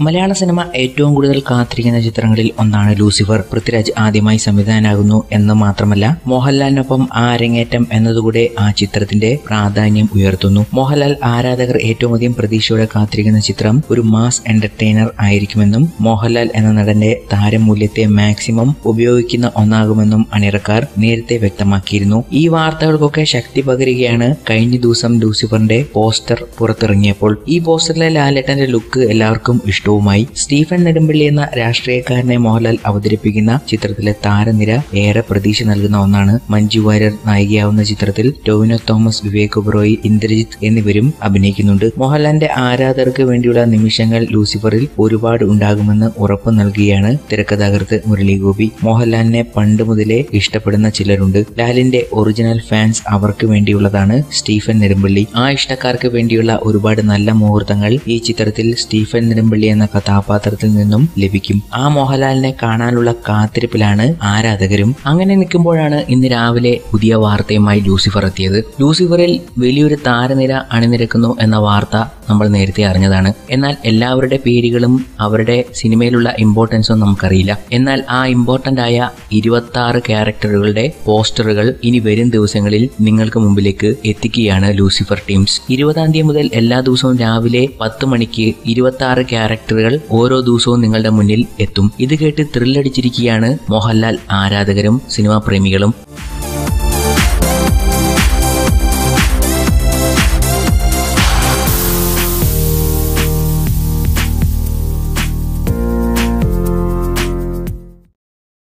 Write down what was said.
മലയാള cinema ഏറ്റവും കൂടുതൽ കാത്തിരിക്കുന്ന ചിത്രങ്ങളിൽ ഒന്നാണ് ലൂസിഫർ. പൃഥ്വിരാജ് ആദ്യമായി സംവിധാനാകുന്നു എന്ന് മാത്രമല്ല മോഹൻലാലിനൊപ്പം ആ അരങ്ങേറ്റം എന്നതുകൂടെ ആ ചിത്രത്തിന്റെ പ്രാധാന്യം ഉയർത്തുന്നു. മോഹൻലാൽ ആരാധകർ ഏറ്റവും അധികം പ്രതീക്ഷയോടെ കാത്തിരിക്കുന്ന ചിത്രം ഒരു മാസ് എന്റർടൈനർ ആയിരിക്കുമെന്നും മോഹൻലാൽ എന്ന നടന്റെ താരമൂല്യത്തെ മാക്സിമം ഉപയോഗിക്കുന്ന ഒന്നാകുമെന്നും അണിയറക്കാർ നേരത്തെ വ്യക്തമാക്കിയിരുന്നു. ഈ വാർത്തകൾക്കൊക്കെ ശക്തി പകരുകയാണ് കഴിഞ്ഞ ദിവസം ലൂസിഫറിന്റെ പോസ്റ്റർ പുറത്തിറങ്ങിയപ്പോൾ. ഈ പോസ്റ്ററിലെ ലാലേട്ടന്റെ ലുക്ക് എല്ലാവർക്കും ഇഷ്ടവുമായി സ്റ്റീഫൻ നെടുമ്പള്ളി എന്ന രാഷ്ട്രീയക്കാരനെ മോഹൻലാൽ അവതരിപ്പിക്കുന്ന ചിത്രത്തിലെ താരനിര ഏറെ പ്രതീക്ഷ നൽകുന്ന ഒന്നാണ് മഞ്ജു വാര്യർ നായികയാവുന്ന ചിത്രത്തിൽ ടോവിനോ തോമസ് വിവേക് ഒബ്രോയി ഇന്ദ്രജിത്ത് എന്നിവരും അഭിനയിക്കുന്നുണ്ട്. മോഹൻലാലിന്റെ ആരാധകർക്ക് വേണ്ടിയുള്ള നിമിഷങ്ങൾ ലൂസിഫറിൽ ഒരുപാട് ഉണ്ടാകുമെന്ന് ഉറപ്പു നൽകുകയാണ് തിരക്കഥാകൃത്ത് മുരളി ഗോപി മോഹൻലാലിനെ പണ്ട് മുതലേ ഇഷ്ടപ്പെടുന്ന ചിലരുണ്ട്. ലാലിന്റെ ഒറിജിനൽ ഫാൻസ് അവർക്ക് വേണ്ടിയുള്ളതാണ് സ്റ്റീഫൻ നെടുമ്പള്ളി. ആ ഇഷ്ടക്കാർക്ക് വേണ്ടിയുള്ള ഒരുപാട് നല്ല മുഹൂർത്തങ്ങൾ ഈ ചിത്രത്തിൽ സ്റ്റീഫൻ നെടുമ്പള്ളി എന്ന കഥാപാത്രത്തിൽ നിന്നും ലഭിക്കും. ആ മോഹൻലാലിനെ കാണാനുള്ള കാത്തിരിപ്പിലാണ് ആരാധകരും. അങ്ങനെ നിൽക്കുമ്പോഴാണ് ഇന്ന് രാവിലെ പുതിയ വാർത്തയുമായി ലൂസിഫർ എത്തിയത്. ലൂസിഫറിൽ വലിയൊരു താരനിര അണിനിരക്കുന്നു എന്ന വാർത്ത നമ്മൾ നേരത്തെ അറിഞ്ഞതാണ്. എന്നാൽ എല്ലാവരുടെ പേരുകളും അവരുടെ സിനിമയിലുള്ള ഇമ്പോർട്ടൻസും നമുക്കറിയില്ല. എന്നാൽ ആ ഇമ്പോർട്ടന്റ് ആയ ഇരുപത്തി ആറ് ക്യാരക്ടറുകളുടെ പോസ്റ്ററുകൾ ഇനി വരും ദിവസങ്ങളിൽ നിങ്ങൾക്ക് മുമ്പിലേക്ക് എത്തിക്കുകയാണ് ലൂസിഫർ ടീംസ്. ഇരുപതാം തീയതി മുതൽ എല്ലാ ദിവസവും രാവിലെ പത്ത് മണിക്ക് ഇരുപത്തി ആറ് ക്യാരക്ടറുകൾ ഓരോ ദിവസവും നിങ്ങളുടെ മുന്നിൽ എത്തും. ഇത് കേട്ട് ത്രില്ലടിച്ചിരിക്കുകയാണ് മോഹൻലാൽ ആരാധകരും സിനിമാ പ്രേമികളും.